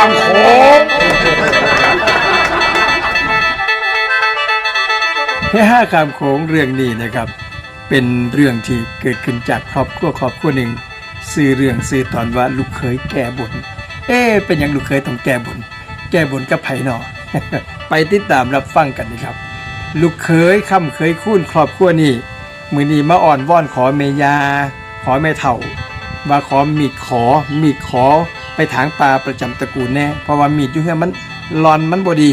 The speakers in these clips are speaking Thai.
ามโขงแค่ห้าคำโขงเรื่องนี้นะครับ เป็นเรื่องที่เกิดขึ้นจากครอบครัวครอบครัวหนึ่งซื้อเรื่องซื้อตอนว่าลูกเคยแก้บนเอ๊เป็นอย่างลูกเคยต้องแก้บนแก้บนกับไผ่นอไปติดตามรับฟังกันนะครับ ลูกเคยคำเคยคุ้นครอบครัวนี้มือนี้มาอ่อนว่อนขอเมยา ขอแม่เถ่าว่าขอมีดขอมีดขอ ไปถางปลาประจำตระกูลแน่เพราะว่ามีดอยู่เฮือมันรอนมันบดี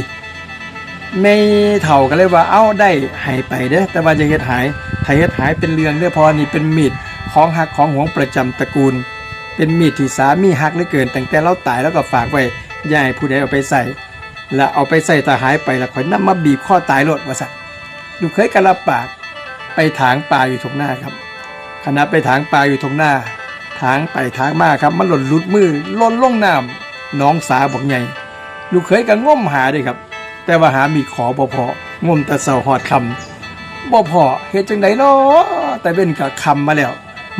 ไม่เถ่าก็เลยว่าเอ้าได้หายไปเด้อแต่ว่าจะเฮ็ดหายถ้าเฮ็ดหายเป็นเรื่องเด้อเพราะนี่เป็นมีดของหักของหวงประจำตระกูล เป็นมีดที่สามีหักเหลือเกินตั้งแต่เราตายแล้วก็ฝากไว้ยาให้ผู้ใดเอาไปใส่แล้วเอาไปใส่ถ้าหายไปแล้วค่อยนำมาบีบข้อตายโลดว่าซั่นลูกเคยกระลับปากไปถางป่าอยู่ตรงหน้าครับคณะไปถางป่าอยู่ตรงหน้า ถางไปถางมาครับ มันหล่นลุดมือหล่นล่องน้ำน้องสาบอกใหญ่ลูกเคยก็ง่มหาด้ครับ แต่ว่าหามีขอบ่พองมแต่เสาหอดคำบ่พอเฮ็ดจังไดเนาะแต่เป็นกับคำมาแล้ว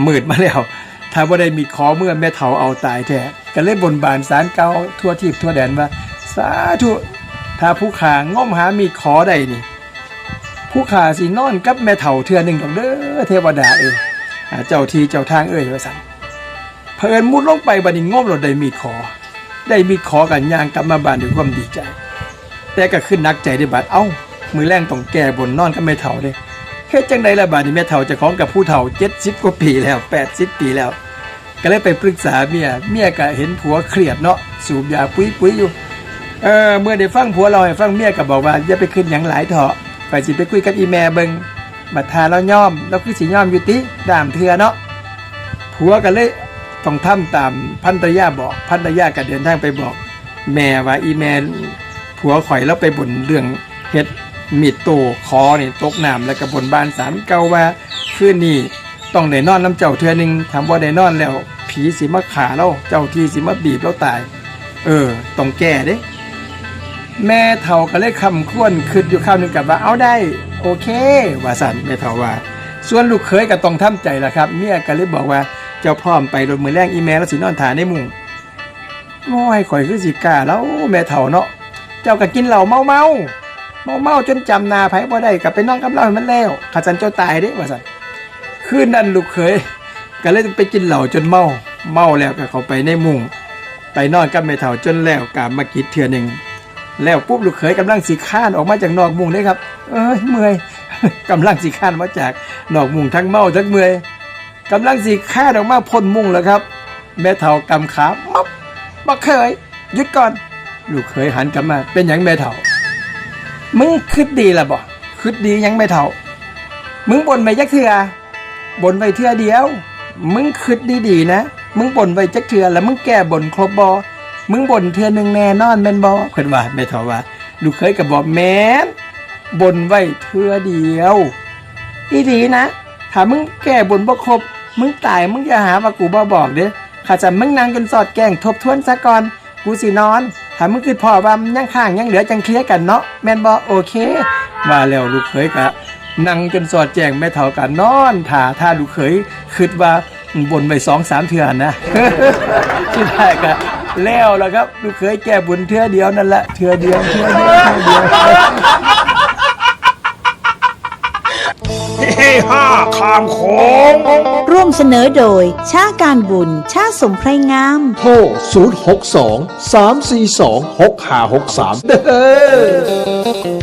มืดมาแล้ว ถ้าบ่ได้มีขอเมื่อแม่เฒ่าเอาตายแท้ก็เลยบนบานสารเก่าทั่วทิพทั่วแดนว่า สาธุถ้าผู้ขางมหามีขอได้นี่ ผู้ขาสินอนกับแม่เฒ่าเทื่อหนึ่งดอกเด้อเทวดาเอ้ยเจ้าทีเจ้าทางเอ้ยว่าซั่น เพิ่นมุดลงไปบัดนี้งมแล้วได้มีขอ ได้มีขอกันย่างกลับมาบ้านด้วยความดีใจ แต่ก็ขึ้นนักใจได้บาดเอ้า มือแรงต้องแก่บนนอนกับแม่เฒ่าเด้เฮ็ดจังไดล่ะบาดนี้แม่เฒ่าจะของกับผู้เฒ่า70กว่าปีแล้ว80ปีแล้ว ก็เลยไปปรึกษาเมียเมียก็เห็นผัวเครียดเนาะสูบยาปุ้ยปุ้ยอยู่เออเมื่อได้ฟังผัวเราให้ฟังเมียก็บอกว่าอย่าไปขึ้นหยังหลายเถาะไปสิไปคุยกับอีแม่เบิงบัดทาเราย่อมเราคือสิย่อมอยู่ติดามเทือเนาะผัวก็เลย ต้องทำตามพันตยาบอกพันตยาก็เดินทางไปบอก แม่ว่าอีแม่ผัวข่อยแล้วไปบ่นเรื่องเฮ็ดมีดโตคอนี่ตกน้ำแล้วก็บนบานสารเก่าว่าคืนนี้ต้องได้นอนน้ำเจ้าเทือหนึงถามว่าได้นอนแล้ว ผีสิมาขาเราเจ้าที่สิมาบีบเราตาย เออต้องแก้เด้แม่เฒ่าก็เลยคำควรคิดอยู่ข้าวหนึงกับว่าเอาได้ โอเค ว่าสันแม่เฒ่าว่า ส่วนลูกเขยก็ต้องทำใจละครับ เมียก็เลยบอกว่า เจ้าพร้อมไปโดนมือแรงอีแม่แล้วสินอนถานในมุงโอ้ยข่อยคือสิกาแล้วแม่เฒ่าเนาะ เจ้าก็กินเหล้าเมาเมาเมาเมาจนจำนาไผบ่ได้ก็ไปนอนกับเราให้มันแล้วขาจันเจ้าตายเด้ว่าสันคืนนั้นลูกเขยก็เลยไปกินเหล้าจนเมาเมาแล้วก็เขาไปในมุงไปนอนกับแม่เฒ่าจนแล้วกามมากิดเทื่อหนึ่งแล้วปุ๊บลูกเขยกำลังสีข้านออกมาจากนอกมุงเลยครับ เอ้ยเมื่อยกำลังสีข้านมาจากนอกมุงทั้งเมาทั้งเมื่อย กำลังสีข้านออกมาพ้นมุ่งแล้วครับ แม่เฒ่ากำขามับบักเคยหยุดก่อน ลูกเขยหันกลับมา เป็นหยังแม่เฒ่า มึงคิดดีละบ่คิดดียังแม่เฒ่า มึงบ่นไปจักเถื่อบนไปเถื่อเดียว มึงคิดดีๆนะ มึงบ่นไปจักเถื่อแล้วมึงแก้บ่นครบบอมึงบ่นเทือหนึ่งแน่นอนแม่นบ่เพิ่นว่าแม่เฒ่าว่าลูกเคยก็บอกแม่นบ่นไว้เทือเดียวอีหลีนะ ถ้ามึงแก้บ่นบ่ครบ มึงตายมึงอย่าหาว่ากูบ่บอกเด้อข้าจะมึงนางจนสอดแกล้งทบทวนซะก่อน กูสินอน ถ้ามึงคือพ่อว่ามันยังข้างยังเหลือจังเคลียร์กันเนาะแม่นบ่โอเค ว่าแล้วลูกเคยก็นั่งจนสอดแจ้งแม่เฒ่ากันนอนถ้าถ้าลูกเคยคิดว่าบนไปสองสามเทื่อนนะที่แรกอะแล้วแล้วครับลูกเคยแก้บุญเทื่อเดียวนั่นแหละเทื่อเดียวเทื่อเดียวเทื่อเดียวามโขงร่วมเสนอโดย ชาการบุญ ชาสมไพรงาม โทร 062 342 6563เด้อ